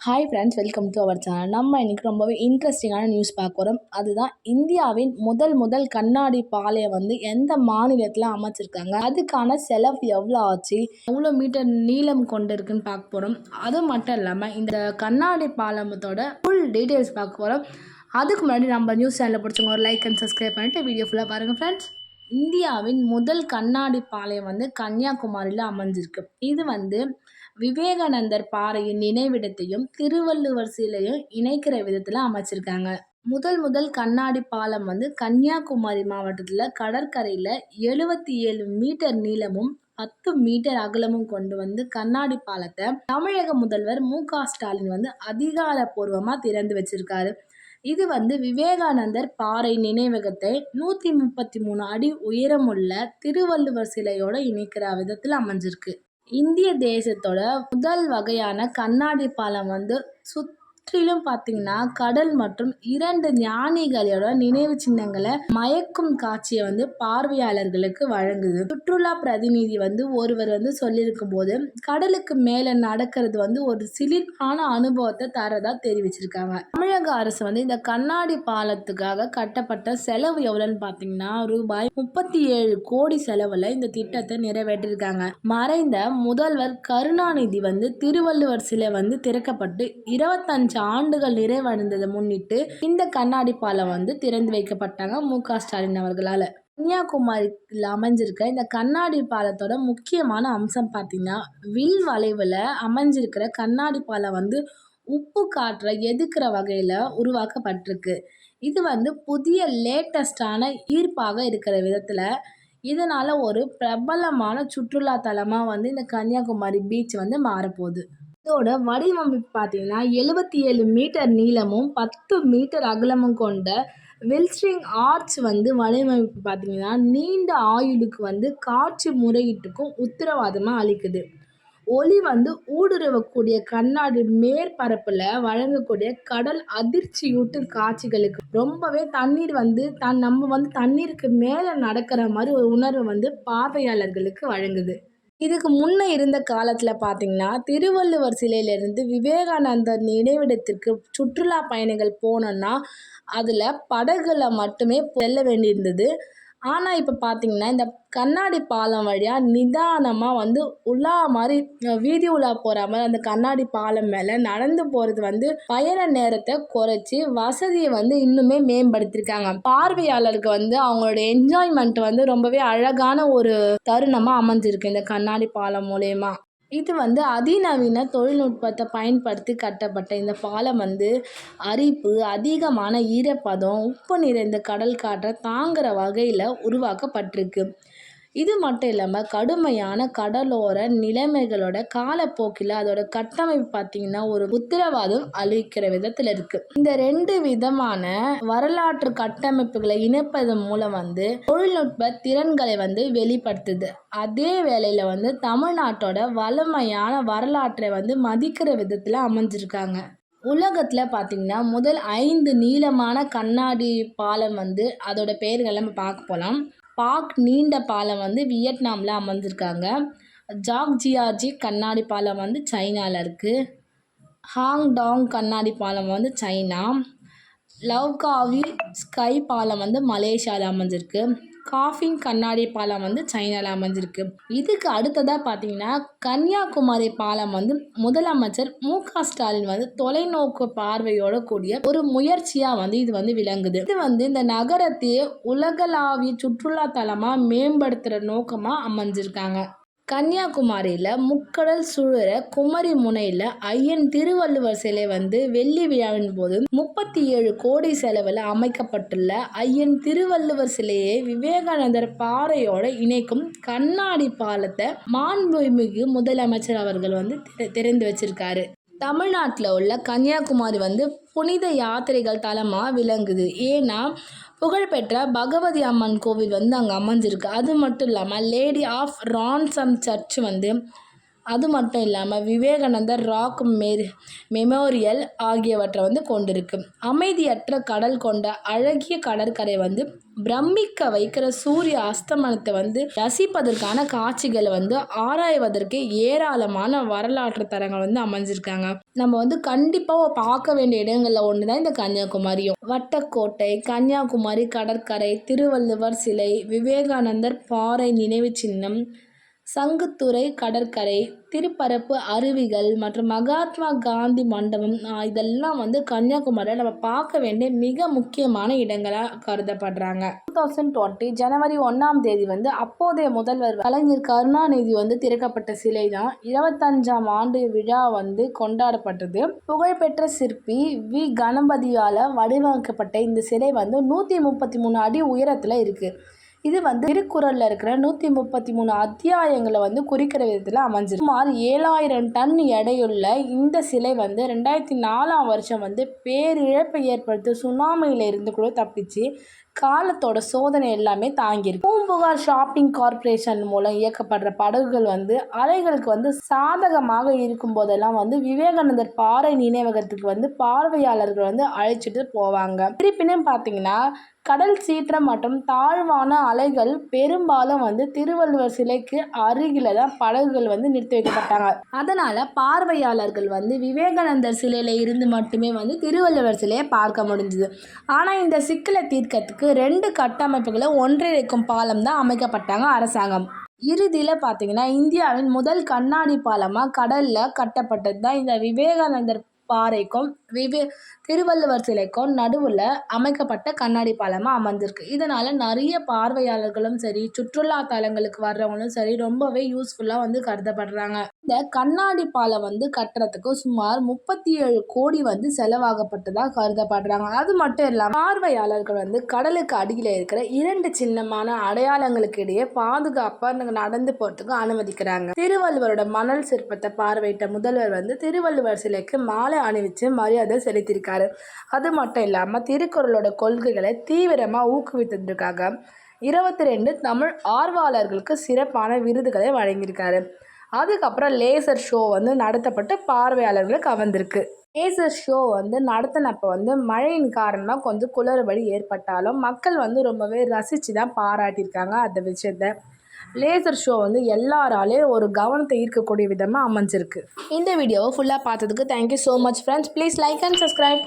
Hi friends welcome to our channel நம்ம இன்றைக்கி ரொம்பவே இன்ட்ரெஸ்டிங்கான நியூஸ் பார்க்க போகிறோம் அதுதான் இந்தியாவின் முதல் முதல் கண்ணாடி பாலையை வந்து எந்த மாநிலத்தில் அமைச்சிருக்காங்க? அதுக்கான செலவு எவ்வளோ ஆச்சு? எவ்வளோ மீட்டர் நீளம் கொண்டு இருக்குன்னு பார்க்க போகிறோம் அது மட்டும் இல்லாமல் இந்த கண்ணாடி பாலமத்தோட ஃபுல் டீட்டெயில்ஸ் பார்க்க போகிறோம் அதுக்கு முன்னாடி நம்ம நியூஸ் சேனலில் பிடிச்சவங்க ஒரு லைக் அண்ட் சப்ஸ்கிரைப் பண்ணிட்டு வீடியோ ஃபுல்லாக பாருங்கள் ஃப்ரெண்ட்ஸ் இந்தியாவின் முதல் கண்ணாடி பாளையம் வந்து கன்னியாகுமரியில் அமைஞ்சிருக்கு. இது வந்து விவேகானந்தர் பாறையின் நினைவிடத்தையும் திருவள்ளுவர் சிலையும் இணைக்கிற விதத்தில் அமைச்சிருக்காங்க. முதல் முதல் கண்ணாடி பாலம் வந்து கன்னியாகுமரி மாவட்டத்தில் கடற்கரையில் எழுபத்தி ஏழு மீட்டர் நீளமும் பத்து மீட்டர் அகலமும் கொண்டு வந்து கண்ணாடி பாலத்தை தமிழக முதல்வர் மு க ஸ்டாலின் வந்து அதிகாரப்பூர்வமாக திறந்து வச்சிருக்காரு. இது வந்து விவேகானந்தர் பாறை நினைவகத்தை நூற்றி முப்பத்தி மூணு அடி உயரமுள்ள திருவள்ளுவர் சிலையோடு இணைக்கிற விதத்தில் அமைஞ்சிருக்கு. இந்திய தேசத்தோட முதல் வகையான கண்ணாடி பாலம் வந்து சுத் சுற்றிலும் பார்த்தீங்கன்னா கடல் மற்றும் இரண்டு ஞானிகளோட நினைவு சின்னங்களை மயக்கும் காட்சியை வந்து பார்வையாளர்களுக்கு வழங்குது. சுற்றுலா பிரதிநிதி வந்து ஒருவர் வந்து சொல்லியிருக்கும் போது கடலுக்கு மேலே நடக்கிறது வந்து ஒரு சிலிர்ப்பான அனுபவத்தை தரதா தெரிவிச்சிருக்காங்க. தமிழக அரசு வந்து இந்த கண்ணாடி பாலத்துக்காக கட்டப்பட்ட செலவு எவ்வளோன்னு பார்த்தீங்கன்னா ரூபாய் முப்பத்தி ஏழு கோடி செலவில் இந்த திட்டத்தை நிறைவேற்றிருக்காங்க. மறைந்த முதல்வர் கருணாநிதி வந்து திருவள்ளுவர் சிலை வந்து திறக்கப்பட்டு இருபத்தஞ்சு ஆண்டுகள் நிறைவடைந்ததை முன்னிட்டு இந்த கண்ணாடி பாலம் வந்து திறந்து வைக்கப்பட்டாங்க மு க ஸ்டாலின் அவர்களால். கன்னியாகுமரியில் அமைஞ்சிருக்க இந்த கண்ணாடி பாலத்தோட முக்கியமான அம்சம் பார்த்திங்கன்னா வில் வளைவில் அமைஞ்சிருக்கிற கண்ணாடி பாலம் வந்து உப்பு காற்றை எதிர்க்கிற வகையில் உருவாக்கப்பட்டிருக்கு. இது வந்து புதிய லேட்டஸ்டான ஈர்ப்பாக இருக்கிற விதத்தில் இதனால் ஒரு பிரபலமான சுற்றுலா தலமாக வந்து இந்த கன்னியாகுமரி பீச் வந்து மாறப்போகுது. இதோட வடிவமைப்பு பார்த்தீங்கன்னா எழுபத்தி ஏழு மீட்டர் நீளமும் பத்து மீட்டர் அகலமும் கொண்ட வெல்ஸ்ட்ரிங் ஆர்ச் வந்து வடிவமைப்பு பார்த்தீங்கன்னா நீண்ட ஆயுளுக்கு வந்து காட்சி முறையீட்டுக்கும் உத்தரவாதமாக அளிக்குது. ஒளி வந்து ஊடுருவக்கூடிய கண்ணாடி மேற்பரப்பில் வழங்கக்கூடிய கடல் அதிர்ச்சியூட்டும் காட்சிகளுக்கு ரொம்பவே தண்ணீர் வந்து தன் நம்ம வந்து தண்ணீருக்கு மேலே நடக்கிற மாதிரி ஒரு உணர்வு வந்து பார்வையாளர்களுக்கு வழங்குது. இதுக்கு முன்னே இருந்த காலத்தில் பார்த்திங்கன்னா திருவள்ளுவர் சிலையிலேருந்து விவேகானந்தர் நினைவிடத்திற்கு சுற்றுலா பயணிகள் போனோன்னா அதில் படகுல மட்டுமே செல்ல வேண்டியிருந்தது. ஆனால் இப்போ பார்த்தீங்கன்னா இந்த கண்ணாடி பாலம் வழியாக நிதானமாக வந்து உலா மாதிரி வீதி உலா போகிற மாதிரி அந்த கண்ணாடி பாலம் மேலே நடந்து போகிறது வந்து பயண நேரத்தை குறைச்சி வசதியை வந்து இன்னுமே மேம்படுத்தியிருக்காங்க பார்வையாளருக்கு வந்து அவங்களோட என்ஜாய்மெண்ட் வந்து ரொம்பவே அழகான ஒரு தருணமாக அமைஞ்சிருக்கு இந்த கண்ணாடி பாலம் மூலயமா. இது வந்து அதிநவீன தொழில்நுட்பத்தை பயன்படுத்தி கட்டப்பட்ட இந்த பாலம் வந்து அரிப்பு அதிகமான ஈரப்பதம் உப்பு நிறைந்த கடல் காற்றை தாங்குகிற வகையில் உருவாக்கப்பட்டிருக்கு. இது மட்டும் இல்லாமல் கடுமையான கடலோர நிலைமைகளோட காலப்போக்கில் அதோட கட்டமைப்பு பார்த்திங்கன்னா ஒரு உத்தரவாதம் அளிக்கிற விதத்தில் இருக்குது இந்த ரெண்டு விதமான வரலாற்று கட்டமைப்புகளை இணைப்பதன் மூலம் வந்து தொழில்நுட்ப திறன்களை வந்து வெளிப்படுத்துது. அதே வேளையில் வந்து தமிழ்நாட்டோட வளமையான வரலாற்றை வந்து மதிக்கிற விதத்தில் அமைஞ்சிருக்காங்க. உலகத்தில் பார்த்திங்கன்னா முதல் ஐந்து நீளமான கண்ணாடி பாலம் வந்து அதோட பெயர்கள் நம்ம பார்க்க போகலாம் பாக் நீண்ட பாலம் வந்து வியட்நாமில் அமைஞ்சிருக்காங்க ஜாக் ஜியார்ஜி கண்ணாடி பாலம் வந்து சைனாவில் இருக்குது ஹாங்டாங் கண்ணாடி பாலம் வந்து சைனா. லவ்காவி ஸ்கை பாலம் வந்து மலேசியாவில் அமைஞ்சிருக்கு காஃபிங் கண்ணாடி பாலம் வந்து சைனாவில் அமைஞ்சிருக்கு. இதுக்கு அடுத்ததாக பார்த்தீங்கன்னா கன்னியாகுமரி பாலம் வந்து முதலமைச்சர் மு க ஸ்டாலின் வந்து தொலைநோக்கு பார்வையோட கூடிய ஒரு முயற்சியாக வந்து இது வந்து விளங்குது. இது வந்து இந்த நகரத்தையே உலகளாவிய சுற்றுலா தலமாக மேம்படுத்துகிற நோக்கமாக அமைஞ்சிருக்காங்க. கன்னியாகுமரியில் முக்கடல் சூழற குமரி முனையில் ஐயன் திருவள்ளுவர் சிலை வந்து வெள்ளி விழாவின் போது முப்பத்தி ஏழு கோடி செலவில் அமைக்கப்பட்டுள்ள ஐயன் திருவள்ளுவர் சிலையை விவேகானந்தர் பாறையோட இணைக்கும் கண்ணாடி பாலத்தை மாண்புமிகு முதலமைச்சர் அவர்கள் வந்து திறந்து வச்சிருக்காரு. தமிழ்நாட்டில் உள்ள கன்னியாகுமரி வந்து புனித யாத்திரைகள் தலமாக விளங்குது. ஏன்னா புகழ்பெற்ற பகவதி அம்மன் கோவில் வந்து அங்கே அமைஞ்சிருக்கு அது மட்டும் இல்லாமல் லேடி ஆஃப் ரான்சம் சர்ச் வந்து அது மட்டும் இல்லாமல் விவேகானந்தர் ராக் மெரி மெமோரியல் ஆகியவற்றை வந்து கொண்டிருக்கு. அமைதியற்ற கடல் கொண்ட அழகிய கடற்கரை வந்து பிரமிக்க வைக்கிற சூரிய அஸ்தமனத்தை வந்து ரசிப்பதற்கான காட்சிகளை வந்து ஆராய்வதற்கு ஏராளமான வரலாற்று தரங்கள் வந்து அமைஞ்சிருக்காங்க. நம்ம வந்து கண்டிப்பாக பார்க்க வேண்டிய இடங்களில் ஒன்று தான் இந்த கன்னியாகுமரியும். வட்டக்கோட்டை கன்னியாகுமரி கடற்கரை திருவள்ளுவர் சிலை விவேகானந்தர் பாறை நினைவு சின்னம் சங்குத்துறை கடற்கரை திருப்பரப்பு அருவிகள் மற்றும் மகாத்மா காந்தி மண்டபம். இதெல்லாம் வந்து கன்னியாகுமரியில் நம்ம பார்க்க வேண்டிய மிக முக்கியமான இடங்களாக கருதப்படுறாங்க. டூ தௌசண்ட் டுவெண்ட்டி ஜனவரி ஒன்றாம் தேதி வந்து அப்போதைய முதல்வர் கலைஞர் கருணாநிதி வந்து திறக்கப்பட்ட சிலை தான். இருபத்தஞ்சாம் ஆண்டு விழா வந்து கொண்டாடப்பட்டது. புகழ்பெற்ற சிற்பி வி. கணபதியால் வடிவமைக்கப்பட்ட இந்த சிலை வந்து நூற்றி முப்பத்தி மூணு அடி உயரத்தில் இருக்குது இது வந்து திருக்குறளில் இருக்கிற நூற்றி முப்பத்தி மூணு அத்தியாயங்களை வந்து குறிக்கிற விதத்தில் அமைஞ்சிருக்கு. சுமார் ஏழாயிரம் டன் எடையுள்ள இந்த சிலை வந்து ரெண்டாயிரத்தி நாலாம் வருஷம் வந்து பேரிழப்பை ஏற்படுத்தி சுனாமியில் இருந்து கூட தப்பிச்சு காலத்தோட சோதனை எல்லாமே தாங்கியிருக்கு. பூம்புகார் ஷாப்பிங் கார்ப்பரேஷன் மூலம் இயக்கப்படுற படகுகள் வந்து அலைகளுக்கு வந்து சாதகமாக இருக்கும் போதெல்லாம் வந்து விவேகானந்தர் பாறை நினைவகத்துக்கு வந்து பார்வையாளர்கள் வந்து அழைச்சிட்டு போவாங்க. இருப்பினும் பார்த்தீங்கன்னா கடல் சீற்றம் மற்றும் தாழ்வான அலைகள் பெரும்பாலும் வந்து திருவள்ளுவர் சிலைக்கு அருகில தான் படகுகள் வந்து நிறுத்தி வைக்கப்பட்டாங்க. அதனால பார்வையாளர்கள் வந்து விவேகானந்தர் சிலையில இருந்து மட்டுமே வந்து திருவள்ளுவர் சிலையை பார்க்க முடிஞ்சுது. ஆனால் இந்த சிக்கலை தீர்க்கறதுக்கு ரெண்டு கட்டமைப்புகளை ஒன்றிணைக்கும் பாலம் தான் அமைக்கப்பட்டாங்க அரசாங்கம். இறுதியில் பார்த்தீங்கன்னா இந்தியாவின் முதல் கண்ணாடி பாலமாக கடலில் கட்டப்பட்டது தான் இந்த விவேகானந்தர் பாறைக்கும் விவே திருவள்ளுவர் சிலைக்கும் நடுவில் அமைக்கப்பட்ட கண்ணாடி பாலமாக அமர்ந்திருக்கு. இதனால் நிறைய பார்வையாளர்களும் சரி சுற்றுலா தலங்களுக்கு வர்றவங்களும் சரி ரொம்பவே யூஸ்ஃபுல்லாக வந்து கருதப்படுறாங்க. இந்த கண்ணாடி பாலம் வந்து கட்டுறதுக்கு சுமார் முப்பத்தி ஏழு கோடி வந்து செலவாகப்பட்டதாக கருதப்படுறாங்க. அது மட்டும் இல்லாமல் பார்வையாளர்கள் வந்து கடலுக்கு அடியில் இருக்கிற இரண்டு சின்னமான அடையாளங்களுக்கு இடையே பாதுகாப்பாக நடந்து போகிறதுக்கு அனுமதிக்கிறாங்க. திருவள்ளுவரோட மணல் சிற்பத்தை பார்வையிட்ட முதல்வர் வந்து திருவள்ளுவர் சிலைக்கு மாலை அணிவிச்சு மரியாதை செலுத்தியிருக்காரு. அது மட்டும் இல்லாமல் திருக்குறளோட கொள்கைகளை தீவிரமாக ஊக்குவித்ததுக்காக இருபத்தி ரெண்டு தமிழ் ஆர்வலர்களுக்கு சிறப்பான விருதுகளை வழங்கியிருக்காரு. அதுக்கப்புறம் லேசர் ஷோ வந்து நடத்தப்பட்டு பார்வையாளர்களை கவர்ந்திருக்கு லேசர் ஷோ வந்து நடத்தினப்போ வந்து மழையின் காரணமாக கொஞ்சம் குளறுபடி ஏற்பட்டாலும் மக்கள் வந்து ரொம்பவே ரசித்து தான் பாராட்டியிருக்காங்க அந்த விஷயத்த. லேசர் ஷோ வந்து எல்லாராலையும் ஒரு கவனத்தை ஈர்க்கக்கூடிய விதமாக அமைஞ்சிருக்கு. இந்த வீடியோவை ஃபுல்லாக பார்த்ததுக்கு thank you so much friends please like and subscribe